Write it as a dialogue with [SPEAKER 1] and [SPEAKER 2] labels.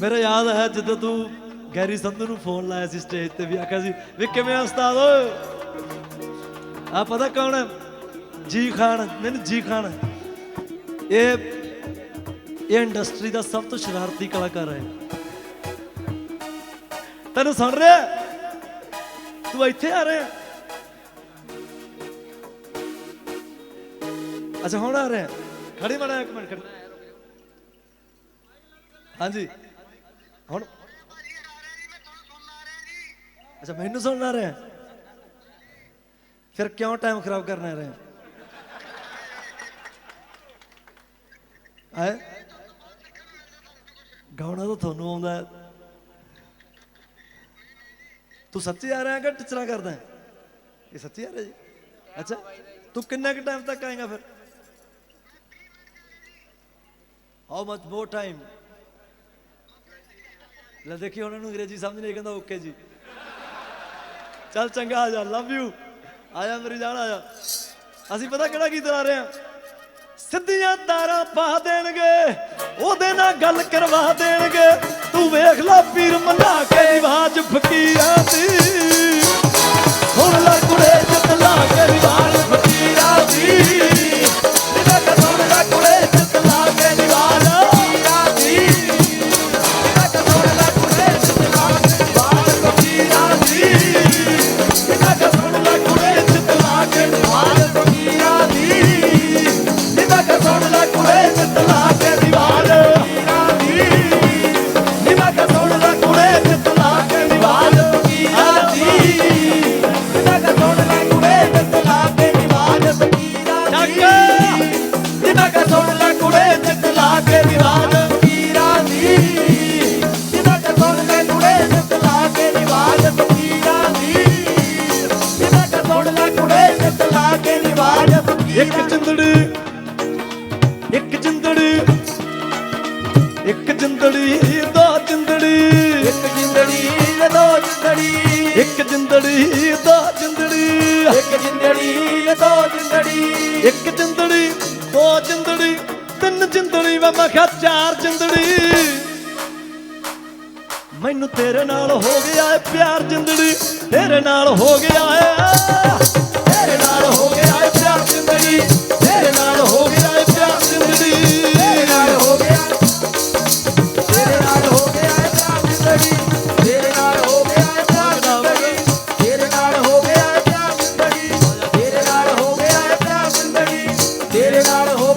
[SPEAKER 1] ਮੇਰਾ ਯਾਦ ਹੈ ਜਦੋਂ ਤੂੰ ਗੈਰੀ ਸੰਧੂ ਨੂੰ ਫੋਨ ਲਾਇਆ ਸੀ ਸਟੇਜ ਤੇ ਵੀ ਆਖਿਆ ਸੀ ਵੀ ਕਿਵੇਂ ਆ ਉਸਤਾਦ ਓਏ? ਆ ਪਤਾ ਕੌਣ ਹੈ? ਜੀ ਖਾਨ ਨਹੀਂ ਜੀ ਖਾਨ ਇਹ ਇਹ ਇੰਡਸਟਰੀ ਦਾ ਸਭ ਤੋਂ ਸ਼ਰਾਰਤੀ ਕਲਾਕਾਰ ਹੈ। ਤੈਨੂੰ ਸੁਣ ਰਿਹਾ ਤੂੰ ਇੱਥੇ ਆ ਰਿਹਾ ਅੱਛਾ, ਹੁਣ ਆ ਰਿਹਾ ਖੜੀ ਮੜਾ ਇੱਕ ਮਿੰਟ, ਖੜੀ। ਹਾਂਜੀ। ਹੁਣ? ਅੱਛਾ ਮੈਨੂੰ ਸੁਣਨਾ ਰਿਹਾ। ਫਿਰ ਕਿਉਂ ਟਾਈਮ ਖਰਾਬ ਕਰਨਾ ਰਿਹਾ? ਹੈ? ਗਾਉਣਾ ਤਾਂ ਤੁਹਾਨੂੰ ਆਉਂਦਾ। ਤੂੰ ਸੱਚੀ ਆ ਰਿਹਾ ਕਿ ਟਿਚਰਾ ਕਰਦਾ? ਇਹ ਸੱਚੀ ਆ ਰਿਹਾ ਜੀ? ਅੱਛਾ ਤੂੰ ਕਿੰਨਾ ਕੁ ਟਾਈਮ ਤੱਕ ਆਏਗਾ ਫਿਰ? ਹਾਊ ਮਚ ਮੋਰ ਟਾਈਮ ਲੈ ਦੇਖੀ ਉਹਨਾਂ ਨੂੰ ਅੰਗਰੇਜ਼ੀ ਸਮਝ ਨਹੀਂ ਕਹਿੰਦਾ ਓਕੇ ਜੀ। ਚੱਲ ਚੰਗਾ, ਆ ਜਾ ਲਵ ਯੂ ਆ ਜਾ ਮੇਰੀ ਜਾਨ, ਆ ਜਾ। ਅਸੀਂ ਪਤਾ ਕਿਹੜਾ ਗੀਤ ਲਾ ਰਹੇ ਆ ਸਿੱਧੀਆਂ ਤਾਰਾਂ ਪਾ ਦੇਣਗੇ, ਉਹਦੇ ਨਾਲ ਗੱਲ ਕਰਵਾ ਦੇਣਗੇ। ਤੂੰ ਵੇਖ ਲੈ, ਪੀਰ ਮੰਨਾ ਕੇ ਰਿਵਾਜ ਫਕੀਰਾਂ ਦੀ। ਇੱਕ ਇੱਕ ਜਿੰਦੜੀ ਦੋ ਜਿੰਦੜੀ।
[SPEAKER 2] ਇੱਕ ਜਿੰਦੜੀ ਦੋ ਜਿੰਦੜੀ।
[SPEAKER 1] ਇੱਕ ਜਿੰਦੜੀ ਦੋ ਜਿੰਦੜੀ।
[SPEAKER 2] ਇੱਕ ਜਿੰਦੜੀ ਤੇ ਦੋ ਜਿੰਦੜੀ।
[SPEAKER 1] ਇੱਕ ਜਿੰਦੜੀ ਦੋ ਜਿੰਦੜੀ ਤਿੰਨ ਜਿੰਦੜੀ ਵਾ ਮੈਂ ਕਿਹਾ ਚਾਰ ਜਿੰਦੜੀ। ਮੈਨੂੰ ਤੇਰੇ ਨਾਲ ਹੋ ਗਿਆ ਪਿਆਰ ਜਿੰਦੜੀ ਤੇਰੇ ਨਾਲ ਹੋ ਗਿਆ ਤੇਰੇ ਨਾਲ ਹੋ